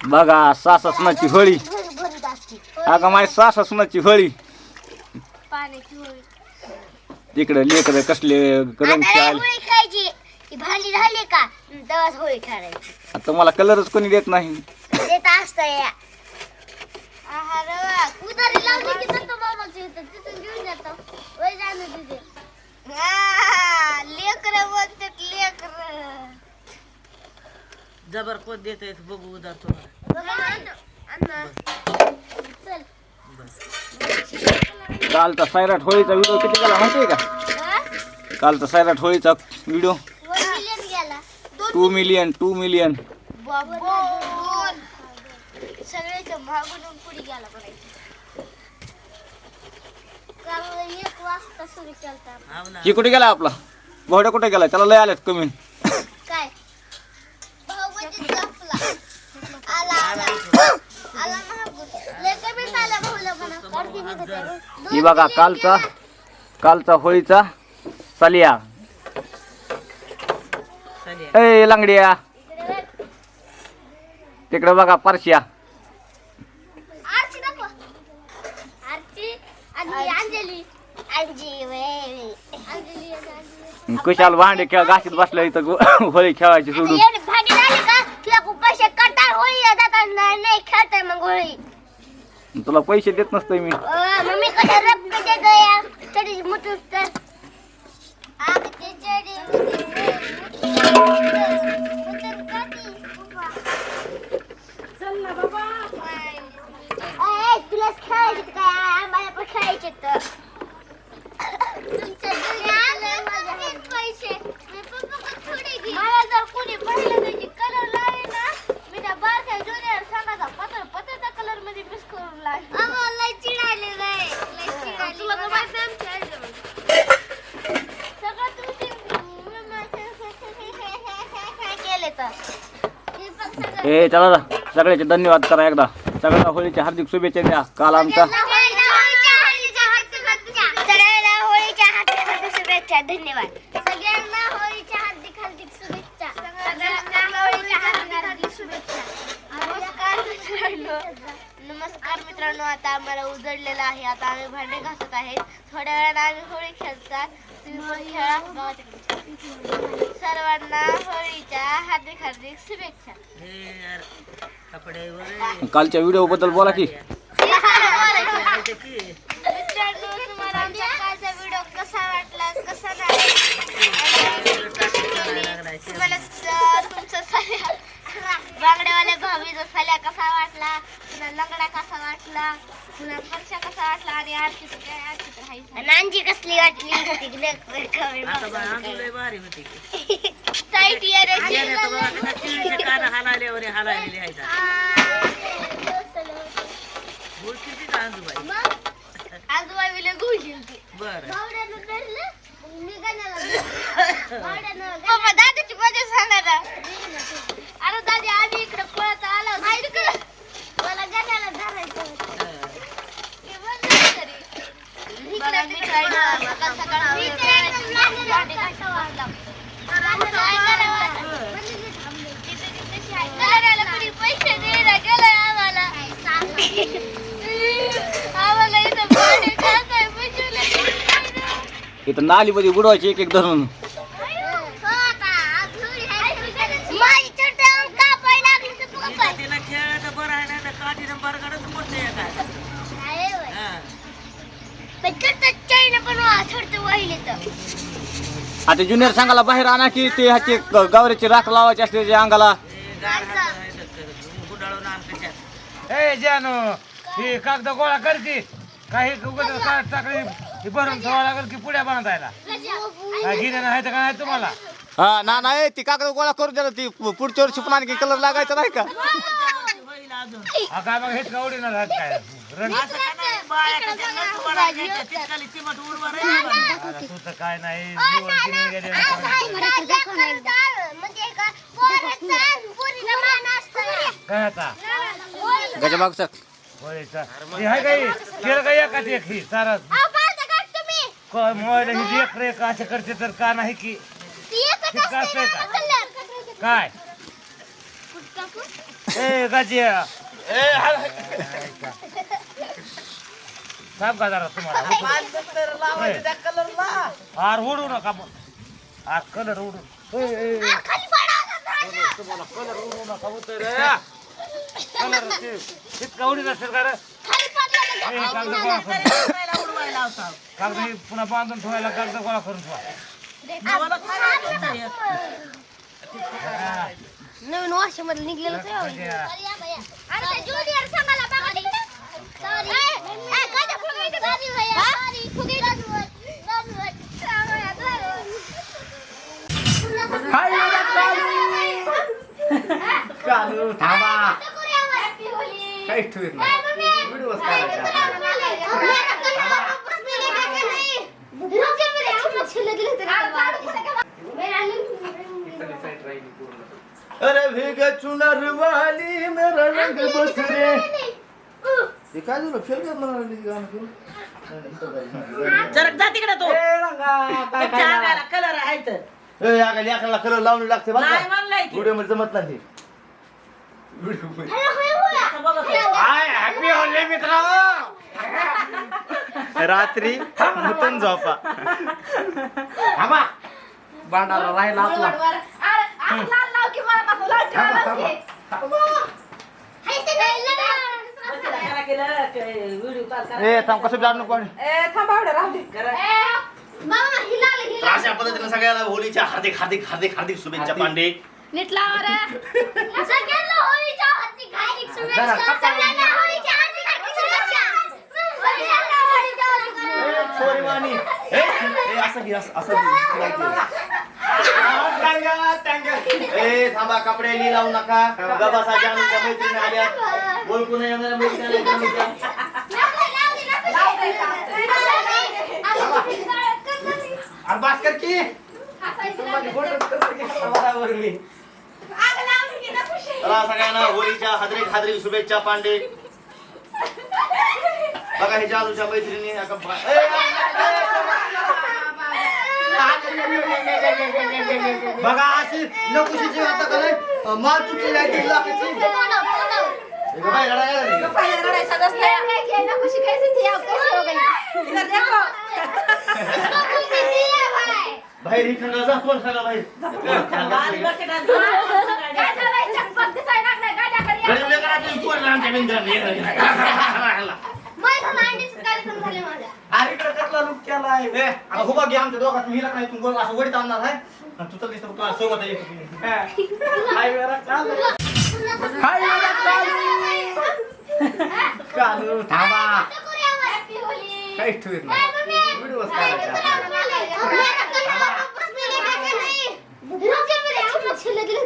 बघा सासा सुनाची होळी. भरभरीत असते अगं माझी सासा सुनाची होळी. पाण्याची होळी. तिकडे लेकर कसले रंग आता खेळायला. होळी भांडी झाली का? तेव्हाच होळी खेळायची आता मला कलरच कोणी देत नाही. देत असतं या आहा रे वा. उधारी लावली की जातो मामाच्या इथं. तिथून घेऊन जातो. वय जाणं तुझे. लेकर लेकर. जबर कोण देत बघू उदा तुम्हाला. चल कालचा सैराट होळीचा व्हिडिओ किती गेला माहितीये का? हा? कालचा सैराट होळीचा video two million two million काल ही कुठे गेला आपला? भावड्या कुठे गेला? त्याला लय आल्यात कमी. ही बघा कालचा कालचा होळीचा चालिया ए लांगडिया. तिकडे बघा पारशिया. कुशाल भांडे खेळ गाशीत बसल्या इथं होळी खेळायची सोडून. तुला खूप पैसे करता होळी जातात नाही नाही खेळताय मग होळी. तुला पैसे देत नसतोय मी. मम्मी कशा रब कशा गया चढी मुतूस तर. तुलाच खेळायचे तर. काय आम्हाला पण खेळायचे तर पैसे मला जर कोणी पाहिलं त्याची कलर लावे ना मी त्या बारक्या ज्युनियर सांगायचा पत्र पत्राचा कलरमध्ये मिक्स करून लावे आम्हाला लय चिडायले लय लय चिडायले तुला तर माहिती आहे आमच्या आईला. सगळं तुम्ही केले तर हे हे चला सगळ्याचे धन्यवाद करा एकदा. सगळ्यांना होळीच्या हार्दिक शुभेच्छा द्या. काल आमचा धन्यवाद. सगळ्यांना होळीच्या हार्दिक हार्दिक शुभेच्छा. सगळ्यांना होळीच्या हार्दिक हार्दिक शुभेच्छा. नमस्कार मित्रांनो आता आम्हाला उजडलेलं आहे. आता आम्ही भांडे घासत आहे थोड्या वेळाने आम्ही होळी खेळतात तुम्ही पण खेळा गावात सर्वांना होळीच्या हार्दिक हार्दिक शुभेच्छा. हे यार कपडे वगैरे. कालच्या व्हिडिओ बद्दल बोला की. आरती आरती तर हाय नांजी कसली वाटली आता बा आंधळी लय भारी होती की. टाईट आल्या तर कान हे आहेत का आजूबाई? आजोबा विले गुळशील ती बरं. भावड्यानं धरलं मग मी गाण्याला भावड्यानं पप्पा दादाची मजा सांगा ना. अरे दादी आम्ही इकडे पळत आलो मला गाण्याला धरायचं होतं. हं. हे बंद कर तरी. इकडे तिकडे सकाळ सकाळ मी ते एकदम लहान भांडी घासावं लागलं. आता काय करावं? म्हणजे मी थांबले. तिथे तिथे शाळेत. कलराला कोणी पैसे द्यायला गेलंय आम्हाला आम्हाला इथं इथं नालीमध्ये बुडवायची एक एक धरून माझी चटई कापाय लागली तर इथं कापाय. तिला खेळायचं बरं आहे नाही तर काठीनं बरगडच मोठं एका आहे होय. हं. पण चटई चटईनं पण वा- चटई वाहिली तर. आता ज्युनियर सांगायला बाहेर आणा की ते ह्याचे गवऱ्याची राख लावायची असते त्याच्या अंगाला? हे ए जानू ही कागद गोळा करते काही उगाच काढ टाकली ही भरून ठेवावं लागेल की पुढ्या बांधायला. काय गिऱ्हाईक आहे तर का नाही तुम्हाला? हा ना नाही ती कागद गोळा करून द्या ती पुढच्या वर्षी पण आणखी कलर लागायचा नाही का? काय मग हेच गावडी ना काय असं का नाही? बाया नस तितकाली चिमट काय नाही गेली. म्हणजे. काय आता? गजा माग सर हे काही केलं का एकाच एक ही? सारा का? मोबाईल ही असे करते तर का नाही की? ती एकच ते का असते असतंय ना का? कलर. काय ए गाजिया साप का जरा तुम्हाला आर उडू नका मग. आर कलर उडू ए, ए, ए. तुम्हाला कलर उडू नका होतोय रे. कलर इतका उडीत असेल का रे? ए, कागद गोळा करून कागद हे पुन्हा बांधून ठेवायला कागद गोळा करून ठेवा हा, नवीन वॉशिंगमध्ये निघलेलं. अरे ते ज्युनियर सांगायला बघा तिकडे. सॉरी कालू थांबा काही ठेवत नाही व्हिडिओ अरे भेग चुनर वाली मेरा रंग बस काय झालं? फेल गाणं करून जरा जा तिकडे तो. काय कलर आहे तर. ए, अकराला कलर लावून लागते बरं नाही का म्हणलंय की. व्हिडिओमध्ये जमत नाही व्हिडिओ आता बघा तो. हाय हॅपी होली मित्र. रात्री मुतून झोपा. थांबा. भांडारा राहिला आपला. ए थांब कसं जाणू अशा पद्धतीने सगळ्याला होलीच्या हार्दिक हार्दिक हार्दिक हार्दिक शुभेच्छा पांडे. नीट लावा रे सगळ्यांना होळीच्या हार्दिक हार्दिक शुभेच्छा. सगळ्यांना होळीच्या हार्दिक हार्दिक शुभेच्छा. सगळ्यांना होळीच्या हार्दिक हार्दिक चोरीवाणी ए, ए, असं घे असं असं घे, फिरायचं. ए थांबा कपडे ली लावू नका. गबासा जानूच्या मैत्रिणी आल्या. ओळखू नये येणाऱ्या मैत्रिणी आल्या जानूच्या. अरे भास्कर की? बराबरली. चला सगळ्यांना होलीच्या हार्दिक हार्दिक शुभेच्छा पांडे. बघा हे जानूच्या मैत्रिणी आता बा- ए, बघा अशी नकुशीची आता का नाही माल तुटलेली आहे? दीड लाखाची हे बघा, येडा आहे रे. पहिल्या रडायचा नसतंय. इधर देखो. बाहेर ही खंडा जा कोण खंडा बाहेर बारी बकेट आणि दोन गरीब लेकरं तुम्ही कोण आमच्या मित्रांनी. अरे इकडे कसला लुक केलाय ए आता हुबा घे आमच्या दोघात मी हिला नाही तू गोल असं वडीत आणणार आहे आणि तू तर दिसतो तुला सोबत आहे हाय वेळा कालू हाय वेळा कालू कालू थांबा काही ठेवत नाही व्हिडिओ लगे